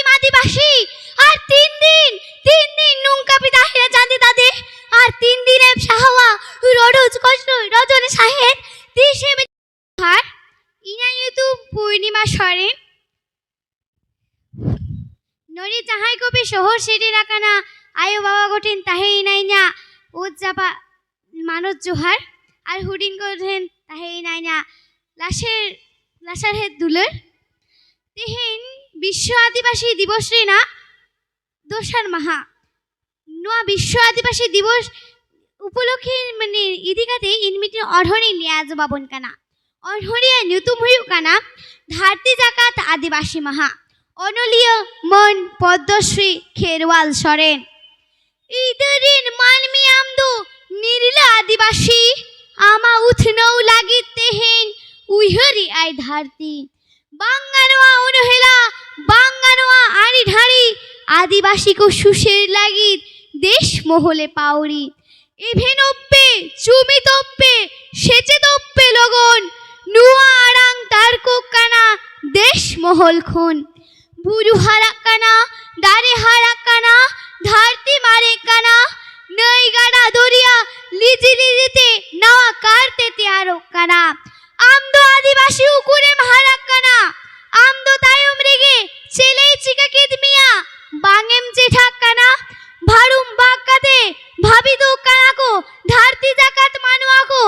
আদিম আদিবাসী আর তিন দিন তিন দিন নুঙ্কা পিতা হেরা চাঁদে তাদে আর তিন দিনের সাহাওয়া রডজ কষ্ট, রজনে সাহেব তিসে আর ইনায়তু পূর্ণিমা সরেন নরি যাহাই কবি শহর সেটি রাখানা আয়ো বাবা গঠিন তাহে নাই না ও জোহার। আর হুডিন গঠেন তাহে নাই না, লাশের লাশার হেদ দুলের। তেহেন বিশ্ব আদিবাসী দিবস রে না? দোসার মাহা। নোয়া বিশ্ব আদিবাসী দিবস উপলক্ষে মানে ইদিকাতে ইনমিটি অঢনি লিয়াজ বাবন কানা। অঢরিয়া নতুন হইউ কানা, ধারতি জাকাত আদিবাসী মাহা। অনলীয় মন পদ্মশ্রী খেরওয়াল সরেন। ইদরিন মানমি আমদো নিরিলা আদিবাসী, আমা উথনৌ লাগি তেহেন উইহরি আই ধারতি। বাঙ্গানোয়া অনুহেলা বাঙ্গানোয়া আড়ি ঢাড়ি আদিবাসী কো সুশের লাগি দেশ মহলে পাউরি এভেন ওপ্পে চুমি তোপ্পে, সেচে তোপ্পে লগন, নুয়া আড়াং তার কানা দেশ মহল খুন বুরু হারাকানা দারে হারাকানা ধারতি মারে কানা নই গাড়া দরিয়া লিজি লিজিতে নাওয়া কারতেতে আরও কানা আমদো আদিবাসী উকুরে হারাকানা আমদো তায়ম রেগে ছেলেই চিকাকিদ মিয়া বাঙেম জেঠা কানা ভাড়ুম বাক্কাতে ভাবি দো কানাকো ধারতি জাকাত মানুয়াকো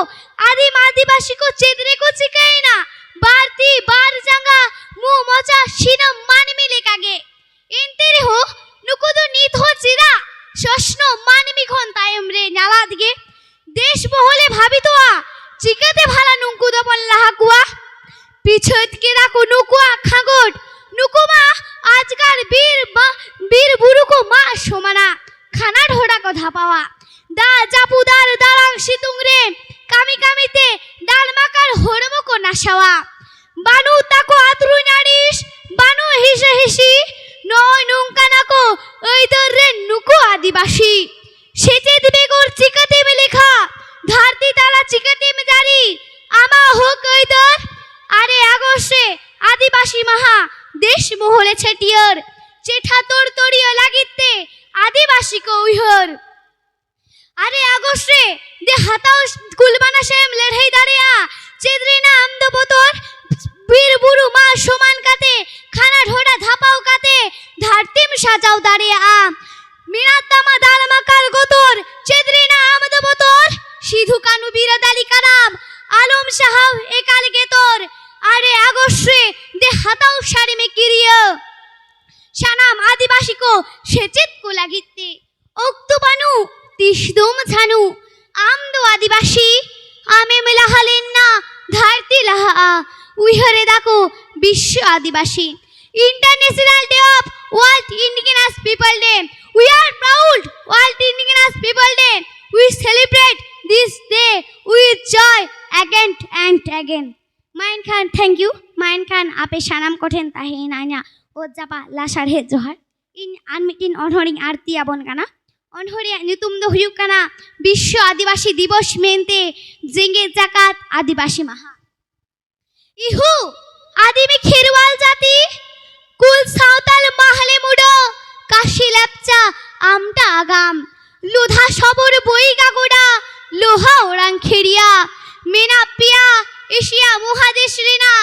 আদিম আদিবাসী কো চেদরে কো চিকাই না বারতি বার জাঙ্গা মু মচা সিনম মান মিলে কাগে ইন্তিরে হো নুকুদু নিত হো চিরা শস্ন মানমি খন তায়ম রে নালা দিকে দেশ বহলে ভাবি তোয়া চিকাতে ভালা নুকুদো পল্লা হাকুয়া পিছত কে রাখো নুকুয়া খাগট নুকুমা আজকার বীর বা- বীর বুড়ুকো মা সমানা খানা ঢোড়া কথা পাওয়া দা জাপুদার দালাং সিতুং রে কামি কামিতে ডাল মাকার আতরু, নাড়িস। বানু, হিসে, হিসি। নয়, নুঙ্কা, নাকো ওই তোর রে নুকু আদিবাসী। সেচে দিবে গোর চিকাতে মে লেখা। ধারতি তালা চিকাতে মে জারি। আমা হোক তোর আরে আগস্টে আদিবাসী মাহা, দেশ মহলে ছেটিয়র চেঠা তোর তরিয় লাগিতে আদিবাসী কৌহর আরে আগস্টে দে হাতাও কুলবানা সেম লড়াই দাঁড়িয়া। চেদরে না আমদ বতর বীর বুড়ু মা সমান কাতে খানা ঢোড়া ধাপাও কাতে ধারতিম সাজাও দাঁড়িয়া আ মিনাত তামা দাল মাকাল গোতর, চেদরে না আমদ বতর সিধু কানু বীরদালি কারাম, আলম সাহাও একাল গেতর আরে আগস্টে দে হাতাও সারি মে কিরিয়। সানাম আদিবাসী কো সেচেত কো লাগিতে। অক্তবানু তিসদম ঝানু। আমদো আদিবাসী, আমে মেলাহালেন না ধারতি লাহা, উইহরে দেখো বিশ্ব আদিবাসী। International day of world indigenous people day. We are proud world indigenous people day. We celebrate this day with joy again and again Moin Khan, thank you. Moin Khan, আপে সানাম কঠেন তাহে নাইনা ও জাপা লাসার হে জোহার। ইন আনমিটিন অনহরিং আরতি আবন কানা অনহরিয়া নিতুম দো হুয়ুক কানা বিশ্ব আদিবাসী দিবস মেনতে জেঙ্গে জাকাত আদিবাসী মাহা। ইহু আদিমি খেরওয়াল জাতি, কুল সাঁওতাল মাহলে মুডো, কাশি লেপচা আমটা আগাম। লুধা সবর বই গাগোড়া, লোহা ওরাং খেরিয়া মেনা পিয়া, এশিয়া মহাদেশ রেনা,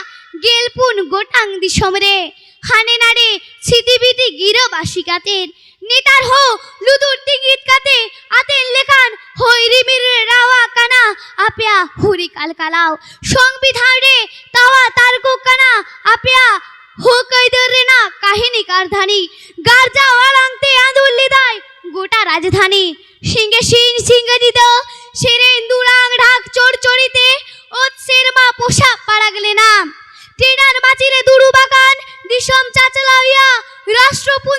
গেলপুন গোটাং দিশম রে। হানে নারে ছিতিবিতি গিরবাসী কাতের নেতার হো, লুদুর টিকিট কাতে আতেন লেখান হৈরিমির রাওয়া কানা, আপেয়া হুরি কালকালাও সংবিধান রে, তাওয়া তারকো কানা, আপেয়া হো কৈদর রে না, কাহিনী কারধানি গার্জা ওয়ালাংতে আঁদুল লিদায় গোটা রাজধানী। সিংহে সিং, সিংহে দিত সেরেন দুরাং ঢাক চোর চড়িতে ওৎসের মা পোশাক পাড়াগলে নাম। ট্রেনার দুরু বাগান, দিশম রাষ্ট্রপুঞ্জ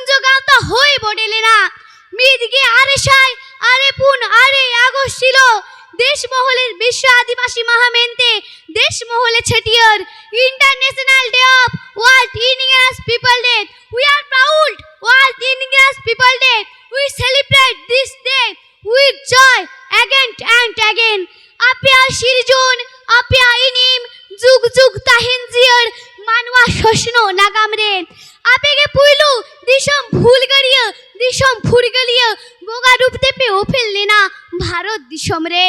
মিদগে আরে সাই, আরে পুন, আরে আগস্ট ছিল। দেশ মহলের বিশ্ব আদিবাসী মাহামেন্তে দেশ মহলে ছেটিয়র international day of world indigenous people day we are proud world indigenous people day we celebrate this day with joy again and again আপিয়া শিরজন আপিয়া ইনিম, যুগ যুগ তাহিন জিয়র মানওয়া শোষণ নাগাম রে আবেগে পুইলু ফুরগলিয়া বোগা রূপ দেপে ও ফেললে না ভারত দিশম রে।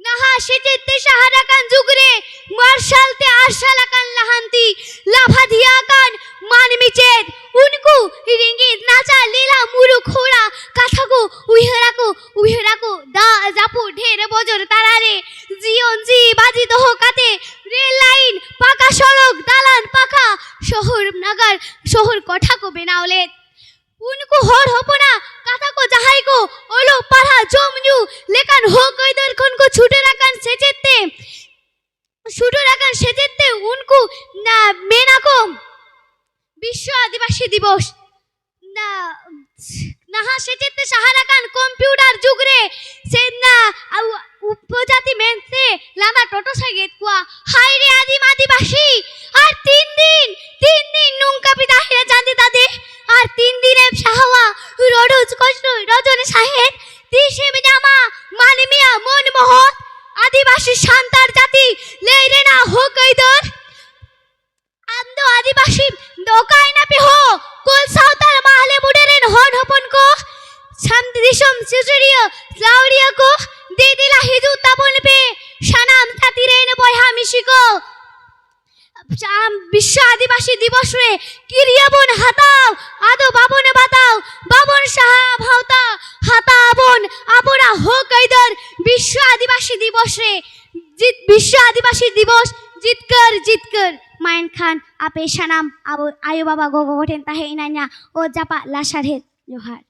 নাহা সেচেতে সাহারা কান যুগরে মার্শালতে আরশালা কান লাহান্তি লাভা দিয়া কান মান মিচেদ। উনকু রিঙ্গিত নাচা লীলা মুরু খোড়া কাথাকু উইহরাকু উইহরাকু দা জাপু ঢের বজর তারারে জিয়ন জি বাজি দহ কাতে রেল লাইন, পাকা সড়ক, দালান পাকা শহর নাগার শহর কঠাকো বেনাওলে উনকু হর হপনা কাথাকো জাহাইকো ওলো পাড়া জমজু লেকান হো কইদর কোনকো ছুটে রাখান সেচেতে ছুটে রাখান সেচেতে উনকু, না মেনাকো বিশ্ব আদিবাসী দিবস। না, নাহা সেচেতে সাহারা খান কম্পিউটার যুগরে সে না উপজাতি মেনসে লামা টোটো সাগেত কুয়া। হাই রে আদিম আদিবাসী, আর তিন দিন তিন দিন নুঙ্কা পিতা হেরা জানতে তাদে আর তিন দিনে সাহাওয়া রডজ কষ্ট, রজনী সাহেব, তিসে জামা মানিমিয়া মন মহৎ। আদিবাসী শান্তার জাতি লেইরে না হোক কৈদর আন্দ আদিবাসী দোকাই না পেহ, কুল সাঁওতাল মাহলে বুডেরেন হন হপন কো শান্তি দিশম সিজুরিয় লাউরিয়া কো হিজু তাবল পে সানাম জাতিরেন বয়হা মিশিকো বিশ্ব আদিবাসী দিবস কিরিয়াবন হাতাও, আদো বাবন বাতাও, বাবন সাহা ভাওতা, হাতা আবন আপনা হো কৈদর বিশ্ব আদিবাসী দিবস। জিত বিশ্ব আদিবাসী দিবস, জিতকর জিতকর। মায়ন খান, আপে সানাম, আবু আয়ু বাবা গগো গঠেন তাহে ইনাইনা, ও জাপা লাসাঢের জোহার।